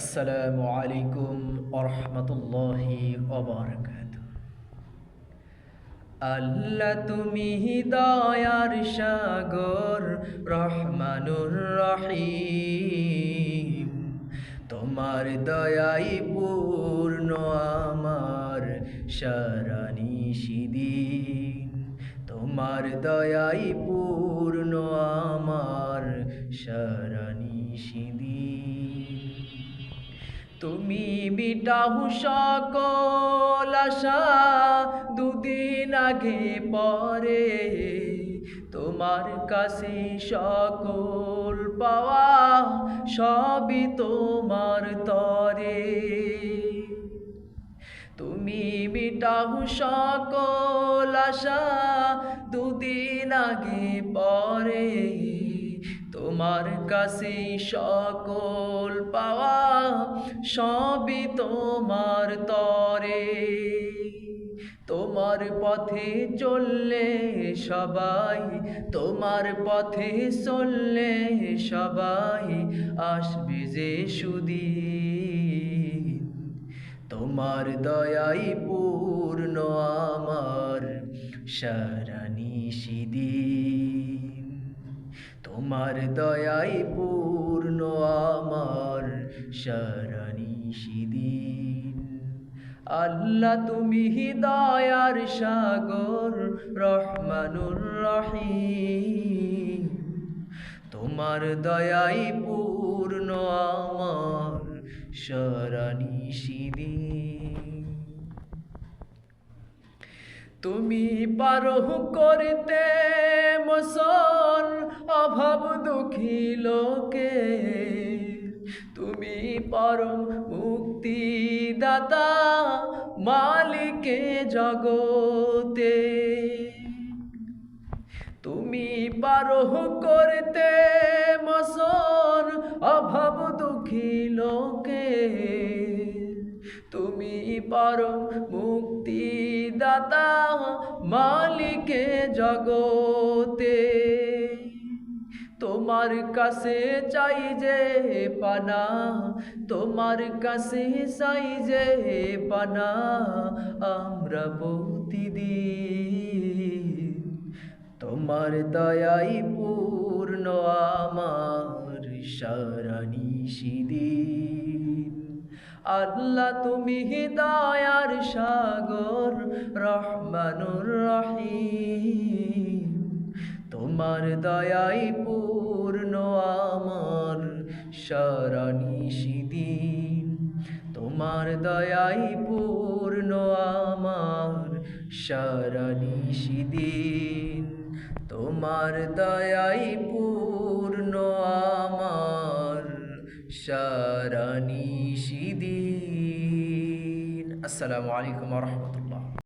আসসালামু আলাইকুম আরহামতুল্লাহি ওবারাকাত। আল্লাহ তুমি দয়ার সাগর, রহমানুর রহিম। তোমার দয়াই পূর্ণ আমার সারানি সিদিন তোমার দয়াই পূর্ণ তুমি মিটাহু সকল আশা দুদিন আগে পরে। তোমার কাছে সকল পাওয়া সবই তোমার তরে। তুমি মিটাহু সকল আশা দুদিন আগে পরে। তোমার কাছে সকল পাওয়া সবই তোমার তরে। তোমার পথে চললে সবাই, তোমার পথে চললে সবাই আসবে যে সুদিন। তোমার দয়াই পূর্ণ আমার সারানি সিদিন তোমার দয়াই পূর্ণ আমার সিদিন। আল্লাহ তুমি দয়ার সাগর, রহমানুর রহিম। তোমার দয়াই পূর্ণ আমার সরানি সিদিন। তুমি পারো করতে মসন অভাব দুঃখী লোকে, তুমি পরম মুক্তি দাতা মালিকে জগতে। তুমি পারো করতে মসন অভাব দুঃখী লোকে, তুমি পারো মুক্তি দাতা মালিকে জগতে। তোমার কাছে চাই যে পানা, তোমার কাছে চাই যে হে পানা, আমরা প্রতিদিন তোমার দয়াই পূর্ণ, আমার সারানি সিদিন আল্লাহ তুমি দয়ার সাগর, রহমানুর রহিম। তোমার দয়াই পূর্ণ আমার সারানি সিদিন তোমার দয়াই পূর্ণ আমার সারানি সিদিন তোমার দয়াই পূর্ণ আমার সারানি সিদিন আসসালামু আলাইকুম রহমতুল্লাহ।